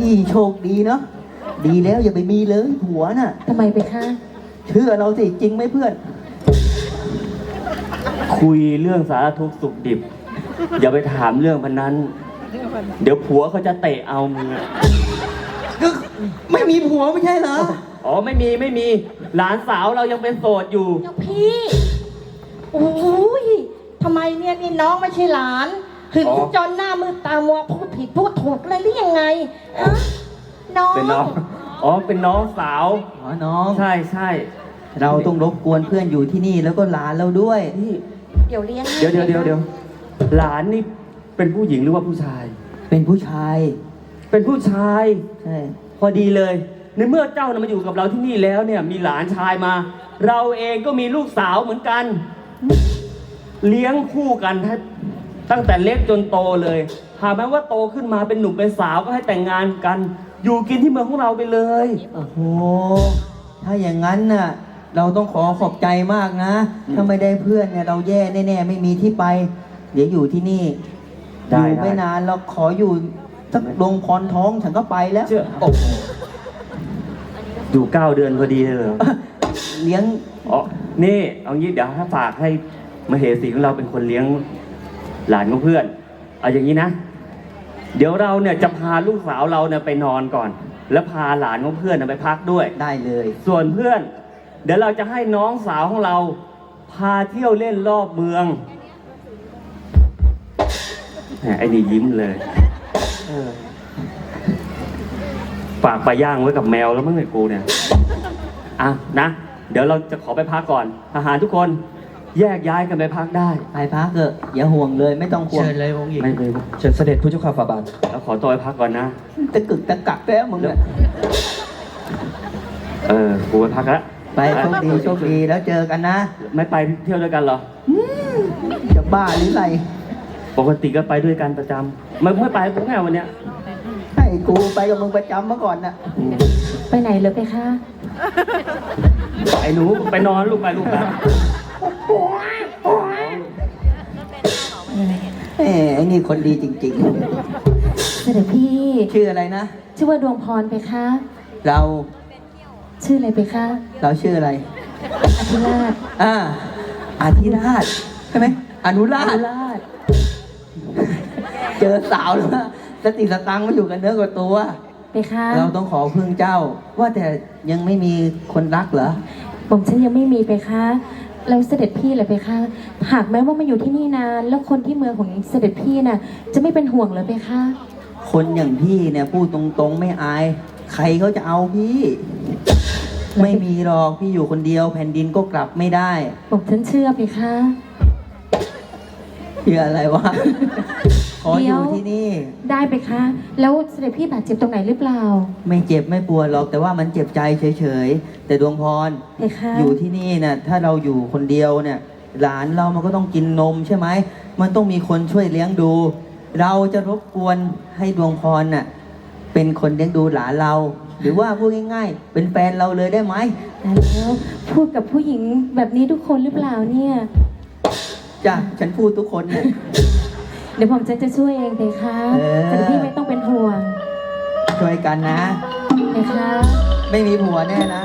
ฮ้ยโชคดีเนาะดีแล้วอย่าไปมีเลยผัวน่ะทำไมไปคะ เชื่อเราสิจริงไหมเพื่อน คุยเรื่องสารทุกข์สุขดิบ อย่าไปถามเรื่องพันนั้น เดี๋ยวผัวเขาจะเตะเอามึงอะก็ไม่มีผัวไม่ใช่เหรออ๋อไม่มีไม่มีหลานสาวเรายังเป็นโสดอยู่เจ้าพี่ โอ้ยทำไมเนี่ยนี่น้องไม่ใช่หลาน หึงอ๋อจนหน้ามือตามัวพูดผิดพูดถูกเลยหรือยังไงฮะน้อง เป็นน้อง อ๋อ เป็นน้องสาว อ๋อน้อง ใช่ใช่ เราต้องรบกวนเพื่อนอยู่ที่นี่แล้วก็หลานเราด้วยนี่เดี๋ยวเลี้ยงให้เดี๋ยวเดี๋ยวเดี๋ยวเดี๋ยวหลานนี่เป็นผู้หญิงหรือว่าผู้ชาย เป็นผู้ชาย เป็นผู้ชาย ใช่ พอดีเลย ในเมื่อเจ้านะมาอยู่กับเราที่นี่แล้วเนี่ย มีหลานชายมา เราเองก็มีลูกสาวเหมือนกัน เลี้ยงคู่กันถ้า ตั้งแต่เล็กจนโตเลยหากแม้ว่าโตขึ้นมาเป็นหนุ่มเป็นสาวก็ให้แต่งงานกัน อยู่กินที่เมืองของเราไปเลย โอ้โห ถ้าอย่างนั้นน่ะ เราต้องขอขอบใจมากนะอืมถ้าไม่ได้เพื่อนเนี่ยเราแย่แน่ๆไม่มีที่ไป เดี๋ยวอยู่ที่นี่ได้อยู่ไม่ได้ นานเราขออยู่สักลงพรท้องฉันก็ไปแล้วเชื่อโอ้โหอยู่เก้าเดือนพอดีเลยเหรอ เลี้ยง อ๋อ นี่ เอางี้เดี๋ยวถ้าฝากให้มเหสีของเราเป็นคนเลี้ยง หลานของเพื่อน เอาอย่างนี้นะ เดี๋ยวเราเนี่ยจะพาลูกสาวเราเนี่ยไปนอนก่อน แล้วพาหลานของเพื่อนน่ะไปพักด้วย ได้เลย ส่วนเพื่อน เดี๋ยวเราจะให้น้องสาวของเรา พาเที่ยวเล่นรอบเมืองแหมไอ้นี่ยิ้มเลยเออฝากปลาย่างไว้กับแมวแล้วมั้งเนี่ยกูเนี่ยอะนะ เดี๋ยวเราจะขอไปพักก่อนทหารทุกคน แยกย้ายกันไปพักได้ ไปพักเถอะอย่าห่วงเลยไม่ต้องห่วงเชิญเลยองค์หญิงไม่ไม่เชิญเสด็จผู้เจ้าข้าฝ่าบาทเราขอตัวไปพักก่อนนะ ตะกึกตะกักแล้วมึงอะเออกูไปพักแล้วไปโชคดีโชคดีแล้วเจอกันนะ ไม่ไปเที่ยวด้วยกันเหรอจะบ้าหรือไร ปกติก็ไปด้วยกันประจำไม่ไม่ไปกูแค่วันเนี้ยให้กูไปกับมึงประจำเมื่อก่อนน่ะไปไหนเลยไปคะไอ้หนูไปนอนลูกไปลูกไป แหมไอ้นี่คนดีจริง เสด็จพี่ๆ ชื่ออะไรนะ ชื่อว่าดวงพรไปคะเราชื่ออะไรไปคะเราชื่ออะไร อธิราชอ่าอาธิราชใช่ไหมอนุราอชธิราชเจอสาวแล้วนะสติสตังค์มาอยู่กันเนื้อกับตัว ไปคะเราต้องขอพึ่งเจ้า ว่าแต่ยังไม่มีคนรักเหรอผมฉันยังไม่มีไปคะ แล้วเสด็จพี่เลยไปคะหากแม้ว่ามาอยู่ที่นี่นาน แล้วคนที่เมืองของเสด็จพี่น่ะ จะไม่เป็นห่วงเลยไปคะคนอย่างพี่เนี่ยพูดตรงๆไม่อาย ใครเขาจะเอาพี่ ไม่มีหรอกพี่อยู่คนเดียว แผ่นดินก็กลับไม่ได้ผมฉันเชื่อไปคะเชื่ออะไรวะ ขออเดี๋ยวยู่ที่นี่ ได้ไปคะ แล้วเสด็จพี่บาดเจ็บตรงไหนหรือเปล่าไม่เจ็บไม่ปวดหรอกแต่ว่ามันเจ็บใจเฉยๆ แต่ดวงพรไปคะอยู่ที่นี่เนี่ยถ้าเราอยู่คนเดียวเนี่ย หลานเรามันก็ต้องกินนมใช่ไหม มันต้องมีคนช่วยเลี้ยงดู เราจะรบกวนให้ดวงพรน่ะเป็นคนเลี้ยงดูหลานเรา หรือว่าพูดง่ายๆ เป็นแฟนเราเลยได้ไหมได้แล้วพูดกับผู้หญิงแบบนี้ทุกคนหรือเปล่าเนี่ย จ้ะฉันพูดทุกคนเนี่ย เดี๋ยวผมจะจะช่วยเองไปคะเออเสด็จพี่ไม่ต้องเป็นห่วงช่วยกันนะไปคะไม่มีผัวแน่นะ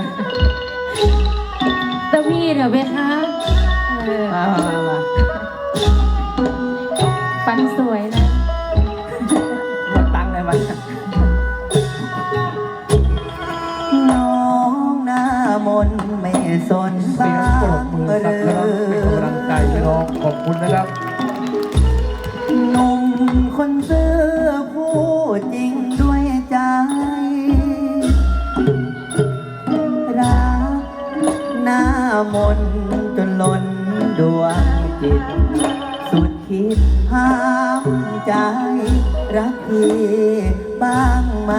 เจ้าพี่เหรอไปคะเออมามามาฟันสวยนะหมดตังค์เลยวันน้องหน้ามนต์ไม่สนเสีบ้ายงปรบงมือหสักรืครั้งเป็นกำลังใจให้น้องขอบคุณนะครับหนุ่ม คนซื้อพูดจริงด้วยใจ รักหน้ามนจนล้นดวงจิต สุดคิดห้ามใจ รักพี่บ้างไหม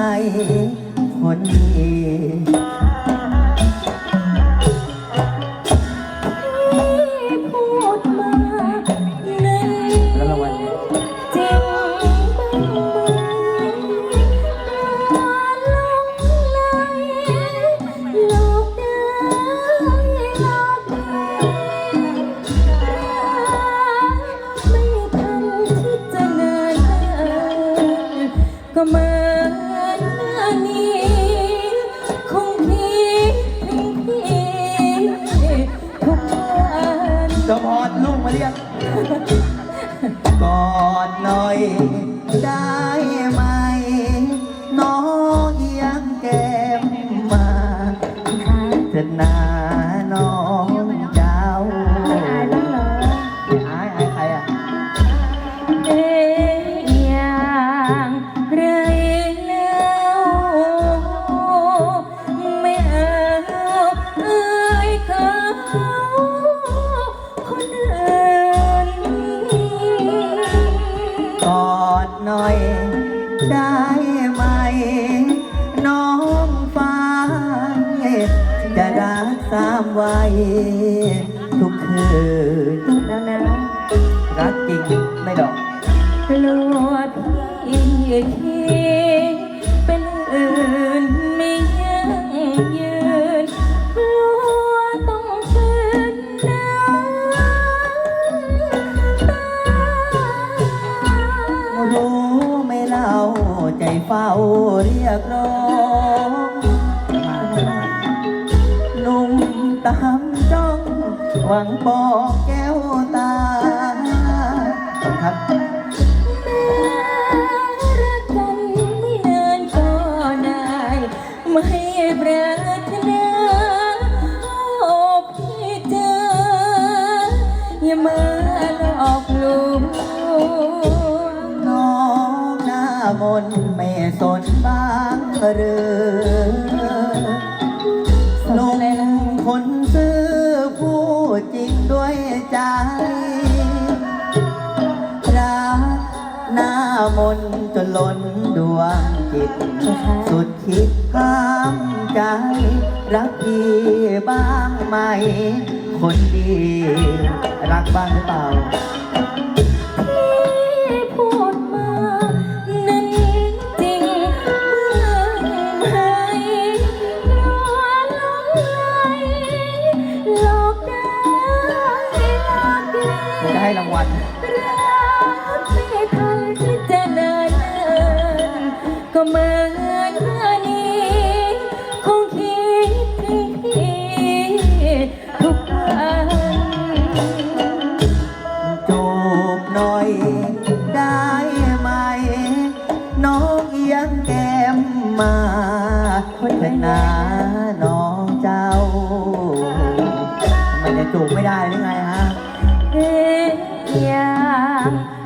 คนดี เรียน กอดหน่อยได้ ทุกคืนแล้วนะรักจริงไม่ดอกกลัวพี่ หวังบอกแก้วตาขอบคุณครับรักกันไม่นานก็ได้ไม่ปรารถนาโอ้พี่เจออย่ามาหลอกลวงน้องหน้ามนต์ไม่สนบ้างหรือหนุ่มคนซื้อพู ด้วยใจ รักหน้ามนจนล้นดวงจิต สุดคิดห้ามใจ รักพี่บ้างไหม คนดี รักบ้างหรือเปล่า ให้รางวัล รักไม่ทันที่จะเดินเดินก็เหมือนว่านี้คงคิดถึงพี่ทุกวัน จูบหน่อยได้ไหม น้องเอียงแก้มมาคนเถิดนาน้องเจ้าทำไมจะจูบไม่ได้หรือไงะ